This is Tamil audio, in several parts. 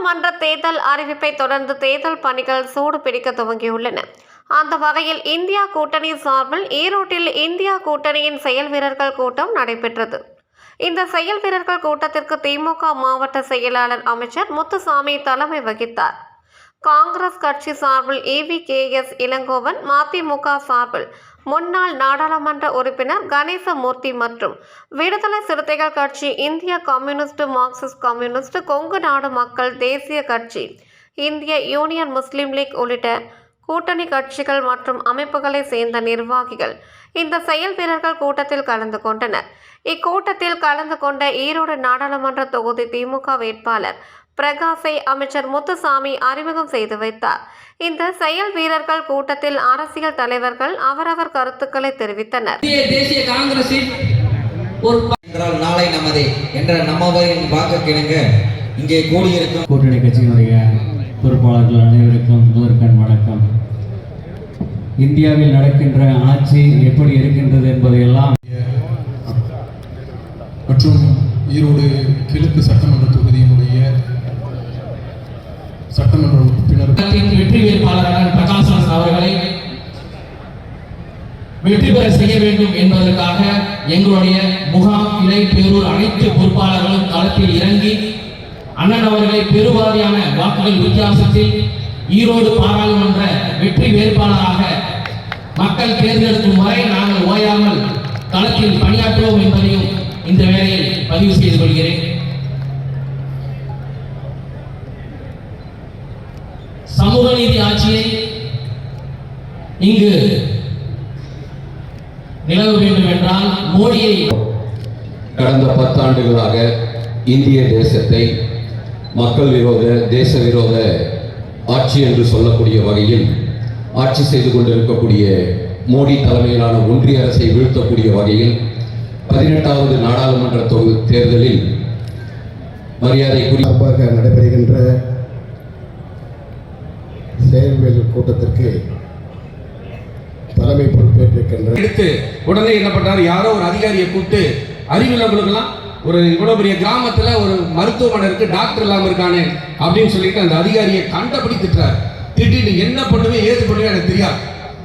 நாடாளுமன்ற தேர்தல் அறிவிப்பை தொடர்ந்து தேர்தல் பணிகள் சூடு பிடிக்க துவங்கியுள்ளன. அந்த வகையில் இந்தியா கூட்டணி சார்பில் ஈரோட்டில் இந்தியா கூட்டணியின் செயல் வீரர்கள் கூட்டம் நடைபெற்றது. இந்த செயல் வீரர்கள் கூட்டத்திற்கு திமுக மாவட்ட செயலாளர் அமைச்சர் முத்துசாமி தலைமை வகித்தார். காங்கிரஸ் கட்சி சார்பில் E V K S Elangovan மதிமுக சார்பில் முன்னாள் நாடாளுமன்ற உறுப்பினர் கணேசமூர்த்தி மற்றும் விடுதலை சிறுத்தைகள் கட்சி இந்திய கம்யூனிஸ்ட் மார்க்சிஸ்ட் கம்யூனிஸ்ட் கொங்கு நாடு மக்கள் தேசிய கட்சி இந்திய யூனியன் முஸ்லீம் லீக் உள்ளிட்ட கூட்டணி கட்சிகள் மற்றும் அமைப்புகளை சேர்ந்த நிர்வாகிகள் இந்த செயல் வீரர்கள் கூட்டத்தில் கலந்து கொண்டனர். இக்கூட்டத்தில் கலந்து கொண்ட ஈரோடு நாடாளுமன்ற தொகுதி திமுக வேட்பாளர் பிரகாஷை அமைச்சர் முத்துசாமி அறிமுகம் செய்து வைத்தார். இந்த செயல் வீரர்கள் கூட்டத்தில் அரசியல் தலைவர்கள் அவரவர் கருத்துக்களை தெரிவித்தனர். தேசிய காங்கிரசின் என்றால் நாளை நமதே என்ற நம்மவரின் வாக்குக்கிணங்க இங்கே கூடியிருக்கும் கூட்டணி கட்சியினுடைய பொறுப்பாளர்கள் அனைவருக்கும் முதற்கண் வணக்கம். இந்தியாவில் நடக்கின்ற ஆட்சி எப்படி இருக்கின்றது என்பதையெல்லாம் மற்றும் ஈரோடு கிழக்கு சட்டமன்ற தொகுதியினுடைய சட்டமன்ற உறுப்பினர் வெற்றி வேட்பாளரான பிரகாசன் அவர்களை வெற்றி பெற செய்ய வேண்டும் என்பதற்காக எங்களுடைய முகாம் கிளை பேரூர் அனைத்து பொறுப்பாளர்களும் களத்தில் இறங்கி அண்ணன் அவர்களை பெருவாரியான வாக்குகள் வித்தியாசத்தில் ஈரோடு பாராளுமன்ற வெற்றி வேட்பாளராக மக்கள் தேர்ந்தெடுக்கும் வரை நாங்கள் ஓயாமல் களத்தில் பணியாற்றுவோம் என்பதையும் இந்த வேளையில் பதிவு செய்து கொள்கிறேன். சமூக நீதி ஆட்சியை இங்கு நிலவ வேண்டும் என்றால் மோடியை கடந்த பத்தாண்டுகளாக இந்திய தேசத்தை மக்கள் விரோத தேச விரோத ஆட்சி என்று சொல்லக்கூடிய வகையில் ஆட்சி செய்து கொண்டிருக்கக்கூடிய மோடி தலைமையிலான ஒன்றிய அரசை வீழ்த்தக்கூடிய வகையில் பதினெட்டாவது நாடாளுமன்ற தொகுதி தேர்தலில் மரியாதைக்குரிய சார்பாக நடைபெறுகின்ற செயல்வேல் கூட்டத்திற்கு தலைமை பொறுப்பேற்றிருக்கின்ற எடுத்து உடனே என்ன பண்றாரு? யாரோ ஒரு அதிகாரியை கூப்பிட்டு அறிவுள்ளவங்களுக்கெல்லாம் ஒரு இவ்வளவு பெரிய கிராமத்துல ஒரு மருத்துவமனை இருக்கு டாக்டர் இல்லாம இருக்கானே அப்படின்னு சொல்லிட்டு அந்த அதிகாரியை கண்டபடி திட்டுறாரு. திட்டிட்டு என்ன பண்ணுவேன் ஏது பண்ணுவேன் எனக்கு தெரியாது.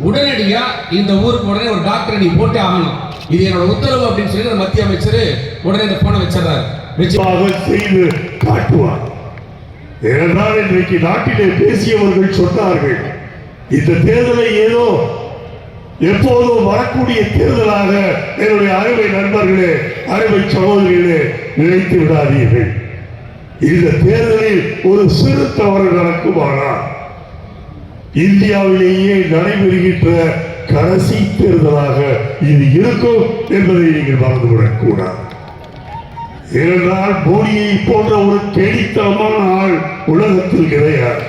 உடனடியா இந்த ஊருக்கு உடனே ஒரு டாக்டரை நீ போட்டே ஆகணும். இது என்னோட உத்தரவு அப்படின்னு சொல்லி அந்த மத்திய அமைச்சர் உடனே இந்த போனை வச்சிடறாரு. செய்து காட்டுவார். ஏனென்றால் இன்றைக்கு நாட்டிலே பேசியவர்கள் சொன்னார்கள் இந்த தேர்தலை ஏதோ எப்போதும் வரக்கூடிய தேர்தலாக என்னுடைய அருமை நண்பர்களே அருமை சகோதரிகளே நினைத்து விடாதீர்கள். இந்த தேர்தலில் ஒரு சிறு தவறு நடக்குமானால் இந்தியாவிலேயே நடைபெறுகின்ற கடைசி தேர்தலாக இது இருக்கும் என்பதை நீங்கள் மறந்துவிடக் கூடாது ஏனென்றால் மோடியை போன்ற ஒரு கேடித்தனமான ஆள் உலகத்தில் கிடையாது.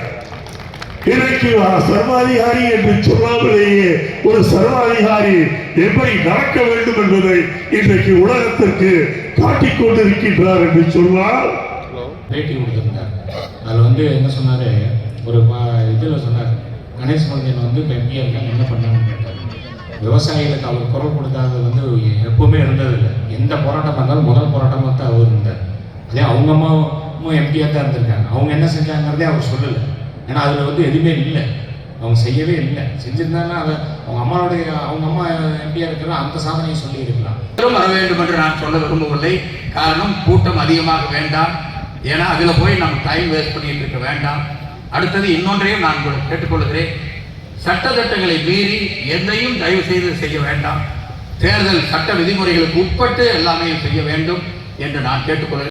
இன்றைக்கு சர்வாதிகாரி என்று சொல்லாமலேயே ஒரு சர்வாதிகாரி எப்படி நடக்க வேண்டும் என்பதை இன்றைக்கு உலகத்திற்கு காட்டிக்கொண்டிருக்கின்றார் என்று சொன்னால் பேட்டி கொடுத்துருந்தார். அதில் வந்து என்ன சொன்னார்? ஒரு இதில் சொன்னார் கணேஷ் மந்தியன் வந்து இப்போ எம்பியாக இருக்காங்க என்ன பண்ணாங்கன்னு கேட்டார். விவசாயிகளுக்கு அவர் குரல் கொடுக்காதது வந்து எப்பவுமே இருந்ததில்லை. எந்த போராட்டமாக இருந்தாலும் முதல் போராட்டமாக தான் அவர் இருந்தார் அதே அவங்க அம்மாவும் எம்பியாக தான் இருந்திருக்காங்க. அவங்க என்ன செஞ்சாங்கிறதே அவர் சொல்லலை. ஏன்னா அதில் வந்து எதுவுமே இல்லை. அவங்க செய்யவே இல்லை. செஞ்சிருந்தாங்கன்னா அதை அவங்க அம்மாவுடைய அவங்க அம்மா எம்பியாக இருக்கிற அந்த சாதனையை சொல்லியிருக்கலாம் வர வேண்டும் என்று நான் சொல்ல விரும்பவில்லை. காரணம் கூட்டம் அதிகமாக வேண்டாம். ஏன்னா அதில் போய் நம்ம டைம் வேஸ்ட் பண்ணிட்டு இருக்க வேண்டாம். அடுத்தது இன்னொன்றையும் நான் கேட்டுக்கொள்கிறேன். சட்டத்திட்டங்களை மீறி எதையும் தயவு செய்து செய்ய வேண்டாம். தேர்தல் சட்ட விதிமுறைகளுக்கு உட்பட்டு எல்லாமே செய்ய வேண்டும் என்று நான் கேட்டுக்கொள்கிறேன்.